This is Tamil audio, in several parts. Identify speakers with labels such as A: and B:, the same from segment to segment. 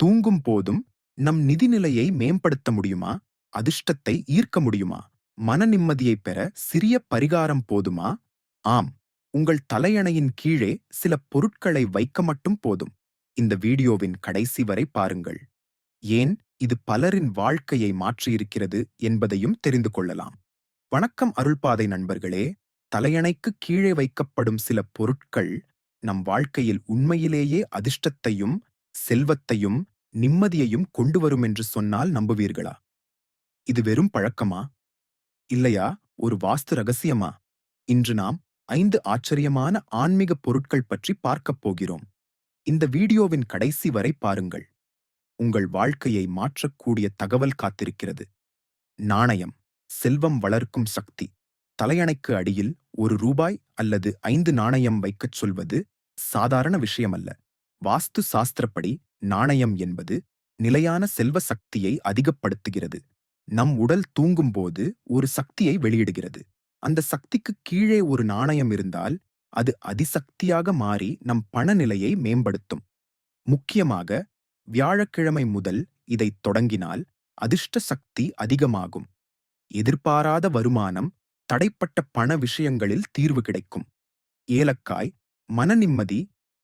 A: தூங்கும் போதும் நம் நிதிநிலையை மேம்படுத்த முடியுமா? அதிர்ஷ்டத்தை ஈர்க்க முடியுமா? மன நிம்மதியை பெற சிறிய பரிகாரம் போதுமா? ஆம் உங்கள் தலையணையின் கீழே சில பொருட்களை வைக்க மட்டும் போதும். இந்த வீடியோவின் கடைசி வரை பாருங்கள். ஏன் இது பலரின் வாழ்க்கையை மாற்றியிருக்கிறது என்பதையும் தெரிந்து கொள்ளலாம். வணக்கம் அருள்பாதை நண்பர்களே. தலையணைக்கு கீழே வைக்கப்படும் சில பொருட்கள் நம் வாழ்க்கையில் உண்மையிலேயே அதிர்ஷ்டத்தையும் செல்வத்தையும் நிம்மதியையும் கொண்டு வரும் என்று சொன்னால் நம்புவீர்களா? இது வெறும் பழக்கமா? இல்லையா? ஒரு வாஸ்து ரகசியமா? இன்று நாம் ஐந்து ஆச்சரியமான ஆன்மீக பொருட்கள் பற்றி பார்க்கப் போகிறோம். இந்த வீடியோவின் கடைசி வரை பாருங்கள். உங்கள் வாழ்க்கையை மாற்றக்கூடிய தகவல் காத்திருக்கிறது. நாணயம் செல்வம் வளர்க்கும் சக்தி. தலையணைக்கு அடியில் ஒரு ரூபாய் அல்லது ஐந்து நாணயம் வைக்கச் சொல்வது சாதாரண விஷயமல்ல. வாஸ்து சாஸ்திரப்படி நாணயம் என்பது நிலையான செல்வ சக்தியை அதிகப்படுத்துகிறது. நம் உடல் தூங்கும்போது ஒரு சக்தியை வெளியிடுகிறது. அந்த சக்திக்கு கீழே ஒரு நாணயம் இருந்தால் அது அதிசக்தியாக மாறி நம் பணநிலையை மேம்படுத்தும். முக்கியமாக வியாழக்கிழமை முதல் இதைத் தொடங்கினால் அதிர்ஷ்ட சக்தி அதிகமாகும். எதிர்பாராத வருமானம் தடைப்பட்ட பண விஷயங்களில் தீர்வு கிடைக்கும். ஏலக்காய் மன நிம்மதி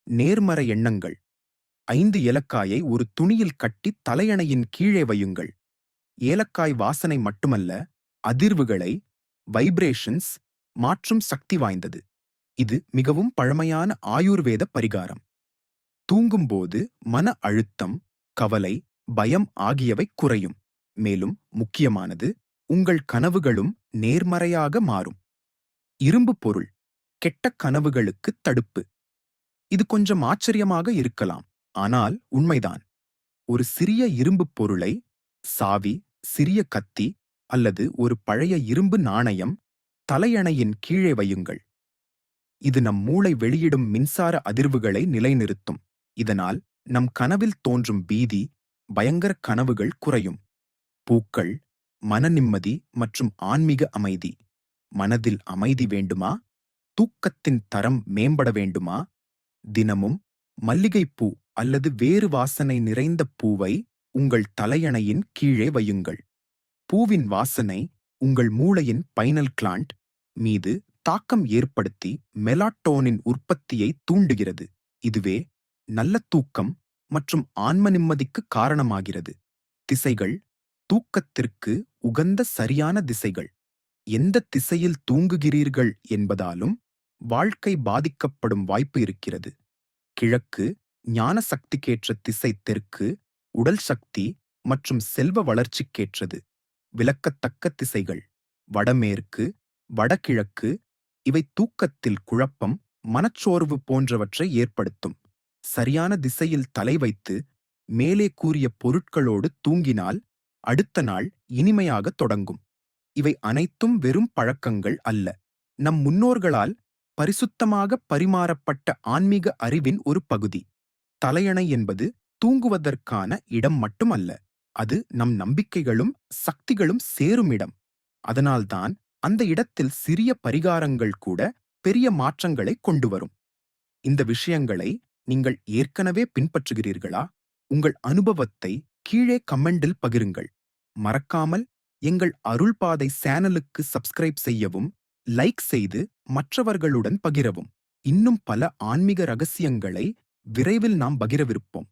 A: நேர்மறை எண்ணங்கள். ஐந்து ஏலக்காயை ஒரு துணியில் கட்டி தலையணையின் கீழே வையுங்கள். ஏலக்காய் வாசனை மட்டுமல்ல அதிர்வுகளை வைப்ரேஷன்ஸ் மாற்றும் சக்தி வாய்ந்தது. இது மிகவும் பழமையான ஆயுர்வேத பரிகாரம். தூங்கும்போது மன அழுத்தம் கவலை பயம் ஆகியவை குறையும். மேலும் முக்கியமானது உங்கள் கனவுகளும் நேர்மறையாக மாறும். இரும்பு பொருள் கெட்ட கனவுகளுக்கு தடுப்பு. இது கொஞ்சம் ஆச்சரியமாக இருக்கலாம். ஆனால் உண்மைதான். ஒரு சிறிய இரும்புப் பொருளை சாவி சிறிய கத்தி அல்லது ஒரு பழைய இரும்பு நாணயம் தலையணையின் கீழே வையுங்கள். இது நம் மூளை வெளியிடும் மின்சார அதிர்வுகளை நிலைநிறுத்தும். இதனால் நம் கனவில் தோன்றும் பீதி பயங்கர கனவுகள் குறையும். பூக்கள் மன நிம்மதி மற்றும் ஆன்மீக அமைதி. மனதில் அமைதி வேண்டுமா? தூக்கத்தின் தரம் மேம்பட வேண்டுமா? தினமும் மல்லிகைப்பூ அல்லது வேறு வாசனை நிறைந்த பூவை உங்கள் தலையணையின் கீழே வையுங்கள். பூவின் வாசனை உங்கள் மூளையின் பைனல் கிளாண்ட் மீது தாக்கம் ஏற்படுத்தி மெலாட்டோனின் உற்பத்தியை தூண்டுகிறது. இதுவே நல்ல தூக்கம் மற்றும் ஆன்ம நிம்மதிக்கு காரணமாகிறது. திசைகள் தூக்கத்திற்கு உகந்த சரியான திசைகள். எந்த திசையில் தூங்குகிறீர்கள் என்பதாலும் வாழ்க்கை பாதிக்கப்படும் வாய்ப்பு இருக்கிறது. கிழக்கு ஞான சக்திக்கேற்ற திசை தெற்கு உடல் சக்தி மற்றும் செல்வ வளர்ச்சிக்கேற்றது. விளக்கத்தக்க திசைகள் வடமேற்கு வடகிழக்கு இவை தூக்கத்தில் குழப்பம் மனச்சோர்வு போன்றவற்றை ஏற்படுத்தும். சரியான திசையில் தலை வைத்து மேலே கூறிய பொருட்களோடு தூங்கினால் அடுத்த நாள் இனிமையாக தொடங்கும். இவை அனைத்தும் வெறும் பழக்கங்கள் அல்ல. நம் முன்னோர்களால் பரிசுத்தமாக பரிமாறப்பட்ட ஆன்மீக அறிவின் ஒரு பகுதி. தலையணை என்பது தூங்குவதற்கான இடம் மட்டுமல்ல அது நம் நம்பிக்கைகளும் சக்திகளும் சேரும் இடம். அதனால்தான் அந்த இடத்தில் சிறிய பரிகாரங்கள் கூட பெரிய மாற்றங்களை கொண்டு வரும். இந்த விஷயங்களை நீங்கள் ஏற்கனவே பின்பற்றுகிறீர்களா? உங்கள் அனுபவத்தை கீழே கமெண்டில் பகிருங்கள். மறக்காமல் எங்கள் அருள்பாதை சேனலுக்கு சப்ஸ்கிரைப் செய்யவும் லைக் செய்து மற்றவர்களுடன் பகிரவும். இன்னும் பல ஆன்மீக ரகசியங்களை விரைவில் நாம் பகிரவிருப்போம்.